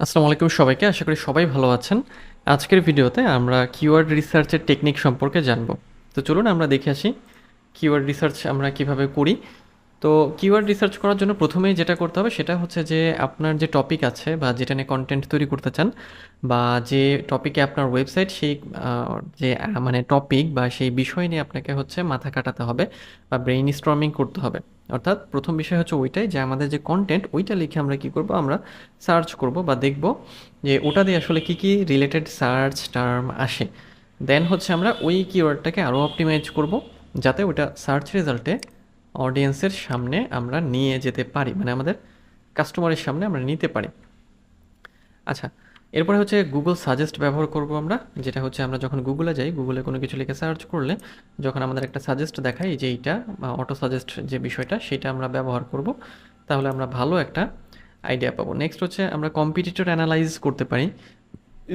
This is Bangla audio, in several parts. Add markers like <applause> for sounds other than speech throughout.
আসসালামু আলাইকুম সবাইকে, আশা করি সবাই ভালো আছেন। আজকের ভিডিওতে আমরা কিওয়ার্ড রিসার্চের টেকনিক সম্পর্কে জানব। তো চলুন আমরা দেখে আসি কিওয়ার্ড রিসার্চ আমরা কীভাবে করি। তো কিওয়ার্ড রিসার্চ করার জন্য প্রথমেই যেটা করতে হবে সেটা হচ্ছে যে আপনার যে টপিক আছে বা যেটা নিয়ে কন্টেন্ট তৈরি করতে চান বা যে টপিকে আপনার ওয়েবসাইট সেই যে মানে টপিক বা সেই বিষয় নিয়ে আপনাকে হচ্ছে মাথা কাটাতে হবে বা ব্রেইন স্ট্রমিং করতে হবে। অর্থাৎ প্রথম বিষয় হচ্ছে ওইটাই যে আমাদের যে কন্টেন্ট ওইটা লিখে আমরা কি করব? আমরা সার্চ করব বা দেখব যে ওটা দিয়ে আসলে কি কি রিলেটেড সার্চ টার্ম আসে। দেন হচ্ছে আমরা ওই কিওয়ার্ডটাকে আরও অপটিমাইজ করব যাতে ওটা সার্চ রেজাল্টে অডিয়েন্সের সামনে আমরা নিয়ে যেতে পারি মানে আমাদের কাস্টমারের সামনে আমরা নিতে পারি। আচ্ছা এরপরে হচ্ছে গুগল সাজেস্ট ব্যবহার করব আমরা, যেটা হচ্ছে আমরা যখন গুগলে যাই গুগলে কোনো কিছু লিখে সার্চ করলে যখন আমাদের একটা সাজেস্ট দেখায় যে এইটা অটো সাজেস্ট যে বিষয়টা, সেটা আমরা ব্যবহার করব, তাহলে আমরা ভালো একটা আইডিয়া পাবো। নেক্সট হচ্ছে আমরা কম্পিটিটর অ্যানালাইজ করতে পারি,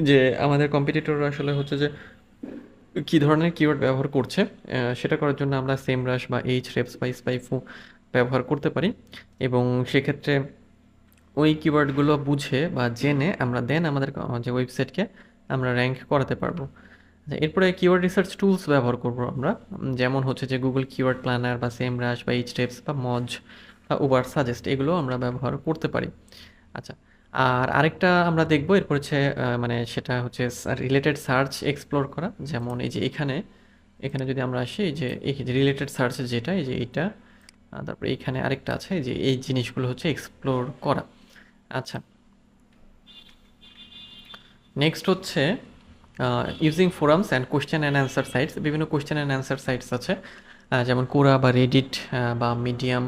যে আমাদের কম্পিটিটর আসলে হচ্ছে যে কী ধরনের কিওয়ার্ড ব্যবহার করছে সেটা করার জন্য আমরা সেম রাশ বা এইচ রেপস বা স্পাইফু ব্যবহার করতে পারি, এবং সেক্ষেত্রে ওই কিওয়ার্ডগুলো বুঝে বা জেনে আমরা দেন আমাদের যে ওয়েবসাইটকে আমরা র্যাঙ্ক করাতে পারব। আচ্ছা, এরপরে কিওয়ার্ড রিসার্চ টুলস ব্যবহার করব আমরা। যেমন হচ্ছে যে গুগল কিওয়ার্ড প্ল্যানার বা সেম রাশ বা এইচ টেপস বা মজ বা উবার সাজেস্ট এগুলো আমরা ব্যবহার করতে পারি। আচ্ছা আর আরেকটা আমরা দেখব এরপর হচ্ছে মানে সেটা হচ্ছে রিলেটেড সার্চ এক্সপ্লোর করা। যেমন এই যে এখানে এখানে যদি আমরা আসি এই যে এই যে রিলেটেড সার্চ যেটা এই যে এইটা তারপরে এইখানে আরেকটা আছে যে এই জিনিসগুলো হচ্ছে এক্সপ্লোর করা। আচ্ছা। নেক্সট হচ্ছে using forums and question and answer sites বিভিন্ন কোয়েশ্চেন অ্যান্ড অ্যান্সার সাইটস আছে যেমন কোরা বা রেডিট বা মিডিয়াম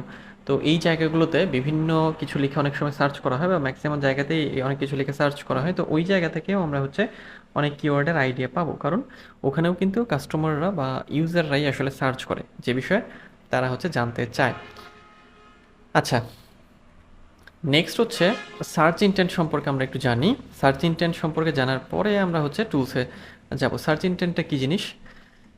তো এই জায়গাগুলোতে বিভিন্ন কিছু লিখে অনেক সময় সার্চ করা হয় বা ম্যাক্সিমাম জায়গাতেই অনেক কিছু লিখে সার্চ করা হয়। তো ওই জায়গা থেকেও আমরা হচ্ছে অনেক কিওয়ার্ডের আইডিয়া পাবো। কারণ ওখানেও কিন্তু কাস্টমাররা বা ইউজাররাই আসলে সার্চ করে, যে বিষয়ে তারা হচ্ছে জানতে চায়। আচ্ছা নেক্সট হচ্ছে সার্চ ইন্টেন্ট সম্পর্কে আমরা একটু জানি। সার্চ ইন্টেন্ট সম্পর্কে জানার পরে আমরা হচ্ছে টুলসে যাব। সার্চ ইন্টেন্টটা কী জিনিস?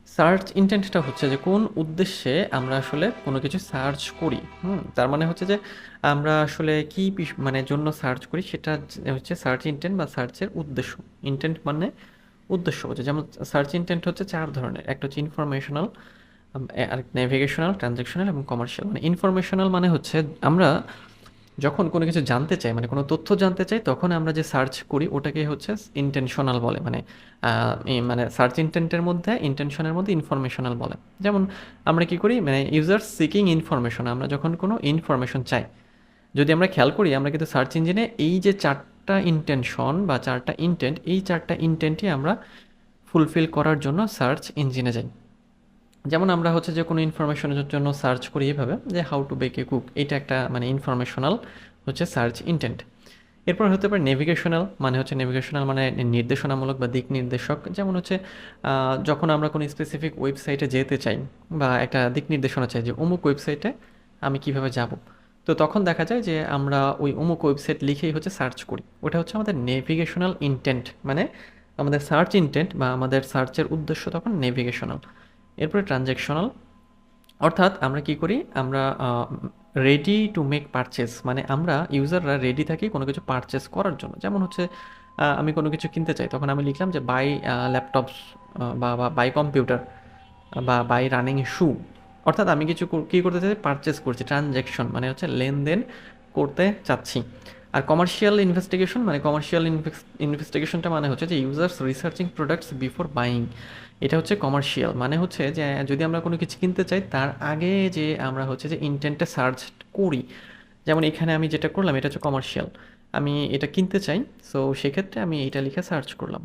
সার্চ ইন্টেন্টটা হচ্ছে যে কোন উদ্দেশ্যে আমরা আসলে কোনো কিছু সার্চ করি। হুম, তার মানে হচ্ছে যে আমরা আসলে কী মানে জন্য সার্চ করি সেটা হচ্ছে সার্চ ইন্টেন্ট বা সার্চের উদ্দেশ্য। ইন্টেন্ট মানে উদ্দেশ্য হচ্ছে। যেমন সার্চ ইন্টেন্ট হচ্ছে চার ধরনের। একটা হচ্ছে ইনফরমেশনাল আর নেভিগেশনাল ট্রানজ্যাকশনাল এবং কমার্শিয়াল মানে ইনফরমেশনাল মানে হচ্ছে আমরা যখন কোনো কিছু জানতে চাই মানে কোনো তথ্য জানতে চাই, তখন আমরা যে সার্চ করি ওটাকে হচ্ছে ইন্টেনশনাল বলে মানে মানে সার্চ ইন্টেন্টের মধ্যে ইন্টেনশনের মধ্যে ইনফরমেশনাল বলে। যেমন আমরা কি করি মানে ইউজার সিকিং ইনফরমেশন আমরা যখন কোনো ইনফরমেশন চাই, যদি আমরা খেয়াল করি, আমরা কিন্তু সার্চ ইঞ্জিনে এই যে চারটা ইন্টেনশন বা চারটা ইন্টেন্ট এই চারটা ইন্টেন্টই আমরা ফুলফিল করার জন্য সার্চ ইঞ্জিনে যাই। যেমন আমরা হচ্ছে যে কোনো ইনফরমেশনের জন্য সার্চ করি এভাবে, যে how to bake a cook এটা একটা মানে ইনফরমেশনাল হচ্ছে সার্চ ইন্টেন্ট এরপর হতে পারে নেভিগেশনাল মানে হচ্ছে নেভিগেশনাল মানে নির্দেশনামূলক বা দিক নির্দেশক। যেমন হচ্ছে যখন আমরা কোনো স্পেসিফিক ওয়েবসাইটে যেতে চাই বা একটা দিক নির্দেশনা চাই যে অমুক ওয়েবসাইটে আমি কীভাবে যাব, তো তখন দেখা যায় যে আমরা ওই অমুক ওয়েবসাইট লিখেই হচ্ছে সার্চ করি। ওটা হচ্ছে আমাদের নেভিগেশনাল ইন্টেন্ট মানে আমাদের সার্চ ইন্টেন্ট বা আমাদের সার্চের উদ্দেশ্য তখন নেভিগেশনাল এরপরে ট্রানজ্যাকশনাল অর্থাৎ আমরা কি করি? আমরা রেডি টু মেক পারচেস মানে আমরা ইউজাররা রেডি থাকি কোনো কিছু পারচেস করার জন্য। যেমন হচ্ছে আমি কোনো কিছু কিনতে চাই, তখন আমি লিখলাম যে বাই ল্যাপটপস বা বাই কম্পিউটার বা বাই রানিং শু অর্থাৎ আমি কিছু কী করতে চাই? পারচেস করছি ট্রানজ্যাকশন মানে হচ্ছে লেনদেন করতে চাচ্ছি। আর কমার্শিয়াল ইনভেস্টিগেশন মানে কমার্শিয়াল ইনভেস্টিগেশনটা মানে হচ্ছে যে users researching products before buying এটা হচ্ছে কমার্শিয়াল মানে হচ্ছে যে যদি আমরা কোনো কিছু কিনতে চাই, তার আগে যে আমরা হচ্ছে যে ইন্টেন্টে সার্চ করি। যেমন এখানে আমি যেটা করলাম, এটা হচ্ছে কমার্শিয়াল আমি এটা কিনতে চাই সো সেক্ষেত্রে আমি এটা লিখে সার্চ করলাম।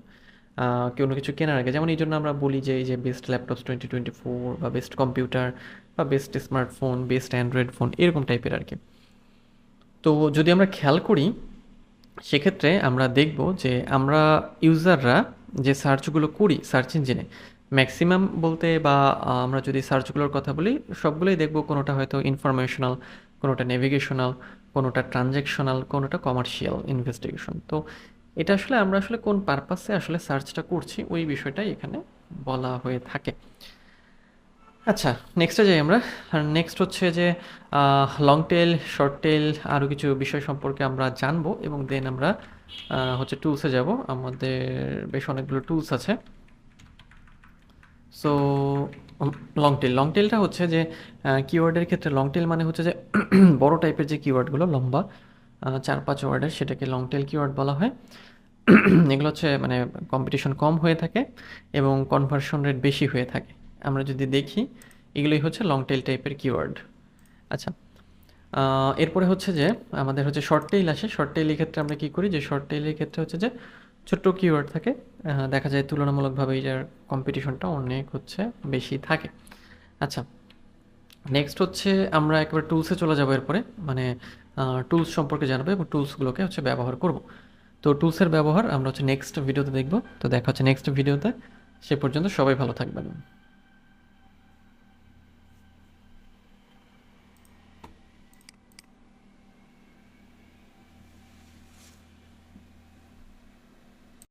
কোনো কিছু কেনার আগে। যেমন এই জন্য আমরা বলি যে, এই যে best laptops twenty twenty four বা বেস্ট কম্পিউটার বা best smartphone best Android phone এরকম টাইপের আর কি। তো যদি আমরা খেয়াল করি, সেক্ষেত্রে আমরা দেখব যে আমরা ইউজাররা যে সার্চগুলো করি, সার্চ ইঞ্জিনে, ম্যাক্সিমাম বলতে বা আমরা যদি সার্চগুলোর কথা বলি, সবগুলোই দেখব কোনোটা হয়তো ইনফরমেশনাল, কোনোটা নেভিগেশনাল, কোনোটা ট্রানজ্যাকশনাল, কোনোটা কমার্শিয়াল ইনভেস্টিগেশন। তো এটা আসলে, আমরা আসলে কোন পারপাসে আসলে সার্চটা করছি, ওই বিষয়টাই এখানে বলা হয়ে থাকে। আচ্ছা নেক্সটে যাই আমরা। নেক্সট হচ্ছে যে লং টেল শর্ট টেল আরও কিছু বিষয় সম্পর্কে আমরা জানব এবং দেন আমরা হচ্ছে টুলসে যাব। আমাদের বেশ অনেকগুলো টুলস আছে। সো লং টেল লং টেলটা হচ্ছে যে কিওয়ার্ডের ক্ষেত্রে লং টেল মানে হচ্ছে যে, <clears throat> বড় টাইপের যে কিওয়ার্ডগুলো লম্বা চার পাঁচ ওয়ার্ডের সেটাকে লং টেল কিওয়ার্ড বলা হয়। <clears throat> এগুলো হচ্ছে মানে কম্পিটিশন কম হয়ে থাকে এবং কনভার্সন রেট বেশি হয়ে থাকে। আমরা যদি দেখি, এগুলোই হচ্ছে লং টেল টাইপের কিওয়ার্ড আচ্ছা এরপরে হচ্ছে যে আমাদের হচ্ছে শর্ট টেইল আসে। শর্ট টেইলের ক্ষেত্রে আমরা কি করি? যে শর্ট টেইলের ক্ষেত্রে হচ্ছে যে ছোট্ট কিওয়ার্ড থাকে। দেখা যায় তুলনামূলকভাবে এই যার কম্পিটিশনটা অনেক হচ্ছে বেশি থাকে। আচ্ছা নেক্সট হচ্ছে আমরা একবার টুলসে চলে যাব এরপরে। মানে টুলস সম্পর্কে জানব এবং টুলসগুলোকে হচ্ছে ব্যবহার করব। তো টুলসের ব্যবহার আমরা হচ্ছে নেক্সট ভিডিওতে দেখব। তো দেখা হচ্ছে নেক্সট ভিডিওতে সে পর্যন্ত সবাই ভালো থাকবেন।